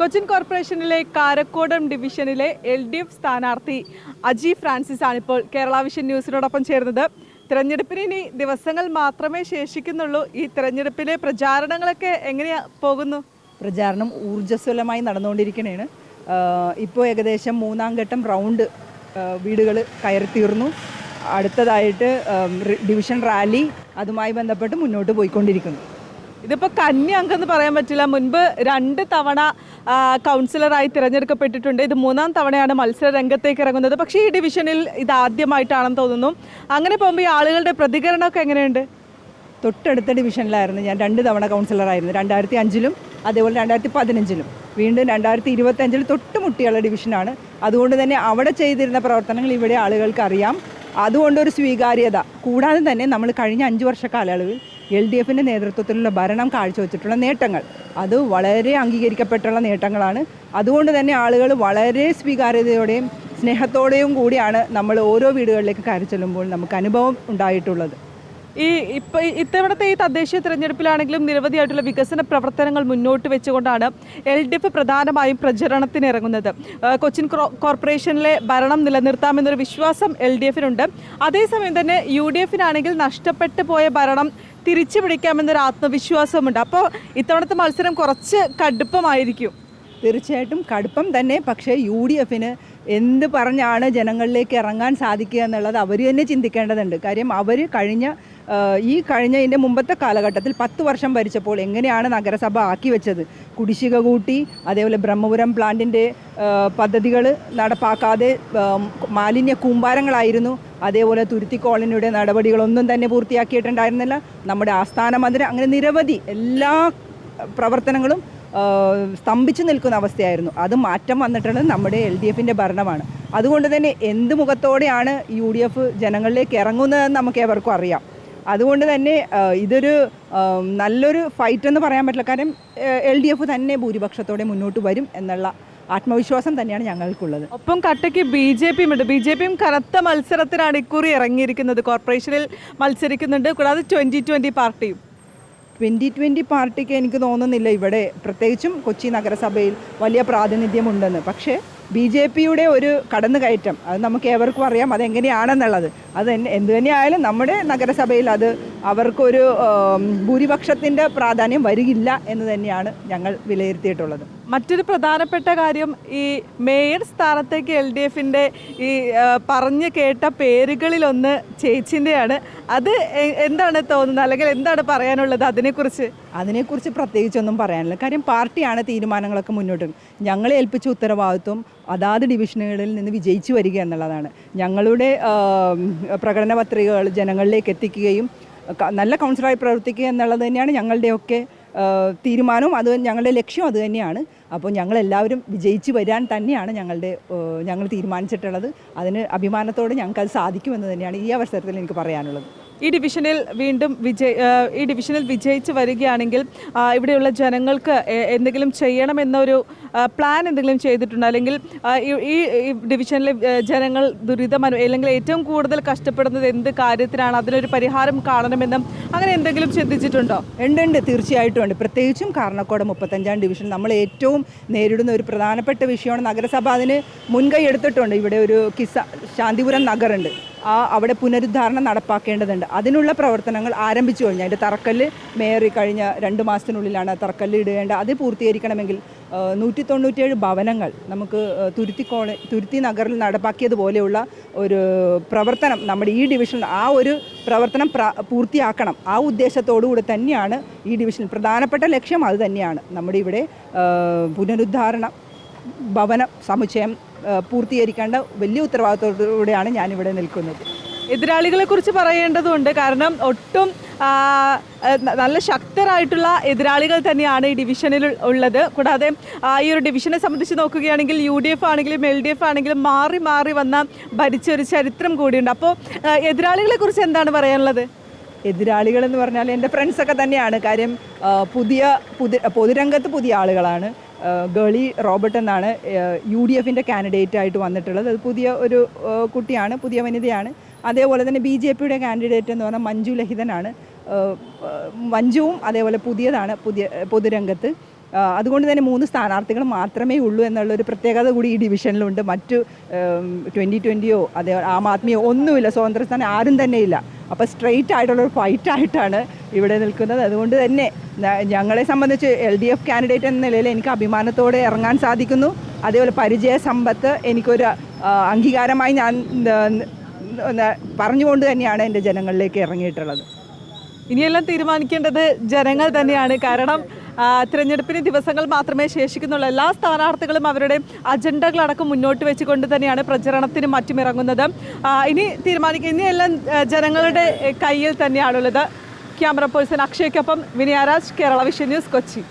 കൊച്ചിൻ കോർപ്പറേഷനിലെ കാരക്കോടം ഡിവിഷനിലെ L D F സ്ഥാനാർത്ഥി അജി ഫ്രാൻസിസ് ആണിപ്പോൾ കേരള വിഷൻ ന്യൂസിനോടൊപ്പം ചേർന്നത് തിരഞ്ഞെടുപ്പിന് ഇനി ദിവസങ്ങൾ മാത്രമേ ശേഷിക്കുന്നുള്ളൂ. ഈ തിരഞ്ഞെടുപ്പിലെ പ്രചാരണങ്ങളൊക്കെ എങ്ങനെയാ പോകുന്നു? പ്രചാരണം ഊർജസ്വലമായി നടന്നുകൊണ്ടിരിക്കണേണ്. ഇപ്പോൾ ഏകദേശം മൂന്നാം ഘട്ടം റൗണ്ട് വീടുകൾ കയറി തീർന്നു അടുത്തതായിട്ട് ഡിവിഷൻ റാലി അതുമായി ബന്ധപ്പെട്ട് മുന്നോട്ട് പോയിക്കൊണ്ടിരിക്കുന്നു. ഇതിപ്പോ കന്നി അംഗം പറയാൻ പറ്റില്ല. മുൻപ് രണ്ട് തവണ കൗൺസിലറായി തിരഞ്ഞെടുക്കപ്പെട്ടിട്ടുണ്ട്. ഇത് മൂന്നാം തവണയാണ് മത്സര രംഗത്തേക്ക് ഇറങ്ങുന്നത്. പക്ഷേ ഈ ഡിവിഷനിൽ ഇത് ആദ്യമായിട്ടാണെന്ന് തോന്നുന്നു. അങ്ങനെ പോകുമ്പോൾ ഈ ആളുകളുടെ പ്രതികരണമൊക്കെ എങ്ങനെയുണ്ട്? തൊട്ടടുത്ത ഡിവിഷനിലായിരുന്നു ഞാൻ. രണ്ട് തവണ കൗൺസിലറായിരുന്നു രണ്ടായിരത്തി അഞ്ചിലും അതേപോലെ രണ്ടായിരത്തി പതിനഞ്ചിലും വീണ്ടും രണ്ടായിരത്തി ഇരുപത്തഞ്ചിൽ തൊട്ടുമുട്ടിയുള്ള ഡിവിഷനാണ് അതുകൊണ്ട് തന്നെ അവിടെ ചെയ്തിരുന്ന പ്രവർത്തനങ്ങൾ ഇവിടെ ആളുകൾക്ക് അറിയാം. അതുകൊണ്ടൊരു സ്വീകാര്യത. കൂടാതെ തന്നെ നമ്മൾ കഴിഞ്ഞ അഞ്ച് വർഷ കാലയളവിൽ എൽ ഡി എഫിന്റെ നേതൃത്വത്തിലുള്ള ഭരണം കാഴ്ചവെച്ചിട്ടുള്ള നേട്ടങ്ങൾ. അത് വളരെ അംഗീകരിക്കപ്പെട്ടുള്ള നേട്ടങ്ങളാണ്. അതുകൊണ്ട് തന്നെ ആളുകൾ വളരെ സ്വീകാര്യതയോടെയും സ്നേഹത്തോടെയും കൂടിയാണ് നമ്മൾ ഓരോ വീടുകളിലേക്ക് കയറി ചെല്ലുമ്പോൾ നമുക്ക് അനുഭവം ഉണ്ടായിട്ടുള്ളത്. ഈ ഇപ്പോൾ ഇത്തവണത്തെ ഈ തദ്ദേശീയ തിരഞ്ഞെടുപ്പിലാണെങ്കിലും നിരവധിയായിട്ടുള്ള വികസന പ്രവർത്തനങ്ങൾ മുന്നോട്ട് വെച്ചുകൊണ്ടാണ് എൽ ഡി എഫ് പ്രധാനമായും പ്രചരണത്തിന് ഇറങ്ങുന്നത്. കൊച്ചിൻ കോർപ്പറേഷനിലെ ഭരണം നിലനിർത്താമെന്നൊരു വിശ്വാസം എൽ ഡി എഫിനുണ്ട്. അതേസമയം തന്നെ യു ഡി എഫിനാണെങ്കിൽ നഷ്ടപ്പെട്ടു പോയ ഭരണം തിരിച്ചു പിടിക്കാമെന്നൊരു ആത്മവിശ്വാസമുണ്ട്. അപ്പോൾ ഇത്തവണത്തെ മത്സരം കുറച്ച് കടുപ്പമായിരിക്കും. തീർച്ചയായിട്ടും കടുപ്പം തന്നെ. പക്ഷേ യു ഡി എഫിന് എന്ത് പറഞ്ഞാണ് ജനങ്ങളിലേക്ക് ഇറങ്ങാൻ സാധിക്കുക എന്നുള്ളത് അവർ തന്നെ ചിന്തിക്കേണ്ടതുണ്ട്. കാര്യം അവർ കഴിഞ്ഞ ഈ കഴിഞ്ഞ ഇതിന്റെ മുമ്പത്തെ കാലഘട്ടത്തിൽ പത്ത് വർഷം ഭരിച്ചപ്പോൾ എങ്ങനെയാണ് നഗരസഭ ആക്കി വെച്ചത്? കുടിശ്ശിക കൂട്ടി അതേപോലെ ബ്രഹ്മപുരം പ്ലാന്റിന്റെ പദ്ധതികൾ നടപ്പാക്കാതെ മാലിന്യ കൂമ്പാരങ്ങളായിരുന്നു. അതേപോലെ തുരുത്തി കോളനിയുടെ നടപടികളൊന്നും തന്നെ പൂർത്തിയാക്കിയിട്ടുണ്ടായിരുന്നില്ല. നമ്മുടെ ആസ്ഥാന മന്ദിരം അങ്ങനെ നിരവധി എല്ലാ പ്രവർത്തനങ്ങളും സ്തംഭിച്ചു നിൽക്കുന്ന അവസ്ഥയായിരുന്നു. അത് മാറ്റം വന്നിട്ടുള്ളത് നമ്മുടെ എൽ ഡി എഫിന്റെ ഭരണമാണ്. അതുകൊണ്ട് തന്നെ എന്ത് മുഖത്തോടെയാണ് യു ഡി എഫ് ജനങ്ങളിലേക്ക് ഇറങ്ങുന്നതെന്ന് നമുക്ക് ഏവർക്കും അറിയാം. അതുകൊണ്ട് തന്നെ ഇതൊരു നല്ലൊരു ഫൈറ്റ് എന്ന് പറയാൻ പറ്റില്ല. കാരണം എൽ ഡി എഫ് തന്നെ ഭൂരിപക്ഷത്തോടെ മുന്നോട്ട് വരും എന്നുള്ള ആത്മവിശ്വാസം തന്നെയാണ് ഞങ്ങൾക്കുള്ളത്. ഒപ്പം കട്ടയ്ക്ക് ബി ജെ പിയും ഉണ്ട് ബി ജെ പിയും കനത്ത മത്സരത്തിനാണ് ഇക്കുറി ഇറങ്ങിയിരിക്കുന്നത്. കോർപ്പറേഷനിൽ മത്സരിക്കുന്നുണ്ട്. കൂടാതെ ട്വന്റി ട്വന്റി പാർട്ടിയും. ട്വന്റി ട്വന്റി പാർട്ടിക്ക് എനിക്ക് തോന്നുന്നില്ല. ഇവിടെ പ്രത്യേകിച്ചും കൊച്ചി നഗരസഭയിൽ വലിയ പ്രാതിനിധ്യമുണ്ടെന്ന്. പക്ഷേ ബി ജെ പിയുടെ ഒരു കടന്നുകയറ്റം. അത് നമുക്ക് ഏവർക്കും അറിയാം. അതെങ്ങനെയാണെന്നുള്ളത്. അത് എന്ത് തന്നെയായാലും നമ്മുടെ നഗരസഭയിൽ അത് അവർക്കൊരു ഭൂരിപക്ഷത്തിന്റെ പ്രാധാന്യം വരികില്ല എന്ന് തന്നെയാണ് ഞങ്ങൾ വിലയിരുത്തിയിട്ടുള്ളത്. മറ്റൊരു പ്രധാനപ്പെട്ട കാര്യം ഈ മേയർ സ്ഥാനത്തേക്ക് എൽ ഡി എഫിന്റെ ഈ പറഞ്ഞു കേട്ട പേരുകളിലൊന്ന് ചേച്ചിന്റെയാണ്. അത് എന്താണ് തോന്നുന്നത്? അല്ലെങ്കിൽ എന്താണ് പറയാനുള്ളത് അതിനെക്കുറിച്ച്? അതിനെക്കുറിച്ച് പ്രത്യേകിച്ചൊന്നും പറയാനില്ല. കാര്യം പാർട്ടിയാണ് തീരുമാനങ്ങളൊക്കെ മുന്നോട്ട് ഞങ്ങളെ ഏൽപ്പിച്ച ഉത്തരവാദിത്വം അതാത് ഡിവിഷനുകളിൽ നിന്ന് വിജയിച്ചു വരിക എന്നുള്ളതാണ്. ഞങ്ങളുടെ പ്രകടന പത്രികകൾ ജനങ്ങളിലേക്ക് എത്തിക്കുകയും നല്ല കൗൺസിലറായി പ്രവർത്തിക്കുക എന്നുള്ളത് തന്നെയാണ് ഞങ്ങളുടെയൊക്കെ തീരുമാനവും അത് ഞങ്ങളുടെ ലക്ഷ്യം അത് തന്നെയാണ്. അപ്പോൾ ഞങ്ങളെല്ലാവരും വിജയിച്ച് വരാൻ തന്നെയാണ് ഞങ്ങളുടെ ഞങ്ങൾ തീരുമാനിച്ചിട്ടുള്ളത്. അതിന് അഭിമാനത്തോടെ ഞങ്ങൾക്കത് സാധിക്കുമെന്ന് തന്നെയാണ് ഈ അവസരത്തിൽ എനിക്ക് പറയാനുള്ളത്. ഈ ഡിവിഷനിൽ വീണ്ടും വിജയ് ഈ ഡിവിഷനിൽ വിജയിച്ച് വരികയാണെങ്കിൽ ഇവിടെയുള്ള ജനങ്ങൾക്ക് എന്തെങ്കിലും ചെയ്യണമെന്നൊരു പ്ലാൻ എന്തെങ്കിലും ചെയ്തിട്ടുണ്ടോ? അല്ലെങ്കിൽ ഈ- ഡിവിഷനിലെ ജനങ്ങൾ ദുരിതം അല്ലെങ്കിൽ ഏറ്റവും കൂടുതൽ കഷ്ടപ്പെടുന്നത് എന്ത് കാര്യത്തിനാണ്? അതിനൊരു പരിഹാരം കാണണമെന്നും അങ്ങനെ എന്തെങ്കിലും ചിന്തിച്ചിട്ടുണ്ടോ? ഉണ്ട് ഉണ്ട്. തീർച്ചയായിട്ടും ഉണ്ട്. പ്രത്യേകിച്ചും കാരണക്കോട് മുപ്പത്തഞ്ചാം ഡിവിഷൻ നമ്മൾ ഏറ്റവും നേരിടുന്ന ഒരു പ്രധാനപ്പെട്ട വിഷയമാണ് നഗരസഭ. അതിന് മുൻകൈ എടുത്തിട്ടുണ്ട്. ഇവിടെ ഒരു കിസ ശാന്തിപുരം നഗറുണ്ട്. അവിടെ പുനരുദ്ധാരണം നടപ്പാക്കേണ്ടതുണ്ട്. അതിനുള്ള പ്രവർത്തനങ്ങൾ ആരംഭിച്ചു കഴിഞ്ഞു. അതിന്റെ തറക്കല്ല് മേറി കഴിഞ്ഞ രണ്ട് മാസത്തിനുള്ളിലാണ് തറക്കല്ല് ഇടേണ്ട. അത് പൂർത്തീകരിക്കണമെങ്കിൽ നൂറ്റി തൊണ്ണൂറ്റിയേഴ് ഭവനങ്ങൾ നമുക്ക് തുരുത്തി കോളേ തുരുത്തി നഗറിൽ നടപ്പാക്കിയതുപോലെയുള്ള ഒരു പ്രവർത്തനം നമ്മുടെ ഈ ഡിവിഷൻ ആ ഒരു പ്രവർത്തനം പൂർത്തിയാക്കണം. ആ ഉദ്ദേശത്തോടുകൂടി തന്നെയാണ് ഈ ഡിവിഷൻ പ്രധാനപ്പെട്ട ലക്ഷ്യം അത് തന്നെയാണ്. നമ്മുടെ ഇവിടെ പുനരുദ്ധാരണം ഭവന സമുച്ചയം പൂർത്തീകരിക്കേണ്ട വലിയ ഉത്തരവാദിത്തോടുകൂടിയാണ് ഞാനിവിടെ നിൽക്കുന്നത്. എതിരാളികളെ കുറിച്ച് പറയേണ്ടതുണ്ട്. കാരണം ഒട്ടും നല്ല ശക്തരായിട്ടുള്ള എതിരാളികൾ തന്നെയാണ് ഈ ഡിവിഷനിൽ ഉള്ളത്. കൂടാതെ ഈ ഒരു ഡിവിഷനെ സംബന്ധിച്ച് നോക്കുകയാണെങ്കിൽ യു ഡി എഫ് ആണെങ്കിലും എൽ ഡി എഫ് ആണെങ്കിലും മാറി മാറി വന്ന ഭരിച്ച ഒരു ചരിത്രം കൂടിയുണ്ട്. അപ്പോൾ എതിരാളികളെ കുറിച്ച് എന്താണ് പറയാനുള്ളത്? എതിരാളികൾ എന്ന് പറഞ്ഞാൽ എന്റെ ഫ്രണ്ട്സൊക്കെ തന്നെയാണ്. കാര്യം പുതിയ പുതി പൊതുരംഗത്ത് പുതിയ ആളുകളാണ്. ഗളി റോബർട്ട് എന്നാണ് യു ഡി എഫിന്റെ കാൻഡിഡേറ്റ് ആയിട്ട് വന്നിട്ടുള്ളത്. അത് പുതിയ ഒരു കുട്ടിയാണ് പുതിയ വനിതയാണ്. അതേപോലെ തന്നെ ബി ജെ പിയുടെ കാൻഡിഡേറ്റ് എന്ന് പറഞ്ഞാൽ മഞ്ജു ലഹിതനാണ്. മഞ്ജുവും അതേപോലെ പുതിയതാണ് പുതിയ പൊതുരംഗത്ത്. അതുകൊണ്ട് തന്നെ മൂന്ന് സ്ഥാനാർത്ഥികൾ മാത്രമേ ഉള്ളൂ എന്നുള്ളൊരു പ്രത്യേകത കൂടി ഈ ഡിവിഷനിലുണ്ട്. മറ്റു ട്വന്റി ട്വന്റിയോ അതേ ആം ആദ്മിയോ ഒന്നുമില്ല. സ്വതന്ത്ര സ്ഥാനം ആരും തന്നെ ഇല്ല. അപ്പോൾ സ്ട്രെയിറ്റ് ആയിട്ടുള്ളൊരു ഫൈറ്റ് ആയിട്ടാണ് ഇവിടെ നിൽക്കുന്നത്. അതുകൊണ്ട് തന്നെ ഞങ്ങളെ സംബന്ധിച്ച് എൽ ഡി എഫ് കാൻഡിഡേറ്റ് എന്ന നിലയിൽ എനിക്ക് അഭിമാനത്തോടെ ഇറങ്ങാൻ സാധിക്കുന്നു. അതേപോലെ പരിചയ സമ്പത്ത് എനിക്കൊരു അംഗീകാരമായി ഞാൻ പറഞ്ഞുകൊണ്ട് തന്നെയാണ് എന്റെ ജനങ്ങളിലേക്ക് ഇറങ്ങിയിട്ടുള്ളത്. ഇനിയെല്ലാം തീരുമാനിക്കേണ്ടത് ജനങ്ങൾ തന്നെയാണ്. കാരണം തിരഞ്ഞെടുപ്പിന് ദിവസങ്ങൾ മാത്രമേ ശേഷിക്കുന്നുള്ളൂ. എല്ലാ സ്ഥാനാർത്ഥികളും അവരുടെ അജണ്ടകളടക്കം മുന്നോട്ട് വെച്ചുകൊണ്ട് തന്നെയാണ് പ്രചരണത്തിന് മറ്റുമിറങ്ങുന്നത് ഇനി തീരുമാനിക്കുക ഇനിയെല്ലാം ജനങ്ങളുടെ കയ്യിൽ തന്നെയാണുള്ളത്. ക്യാമറ പേഴ്സൺ അക്ഷയ്ക്കൊപ്പം വിനയാരാജ് കേരള വിഷൻ ന്യൂസ് കൊച്ചി.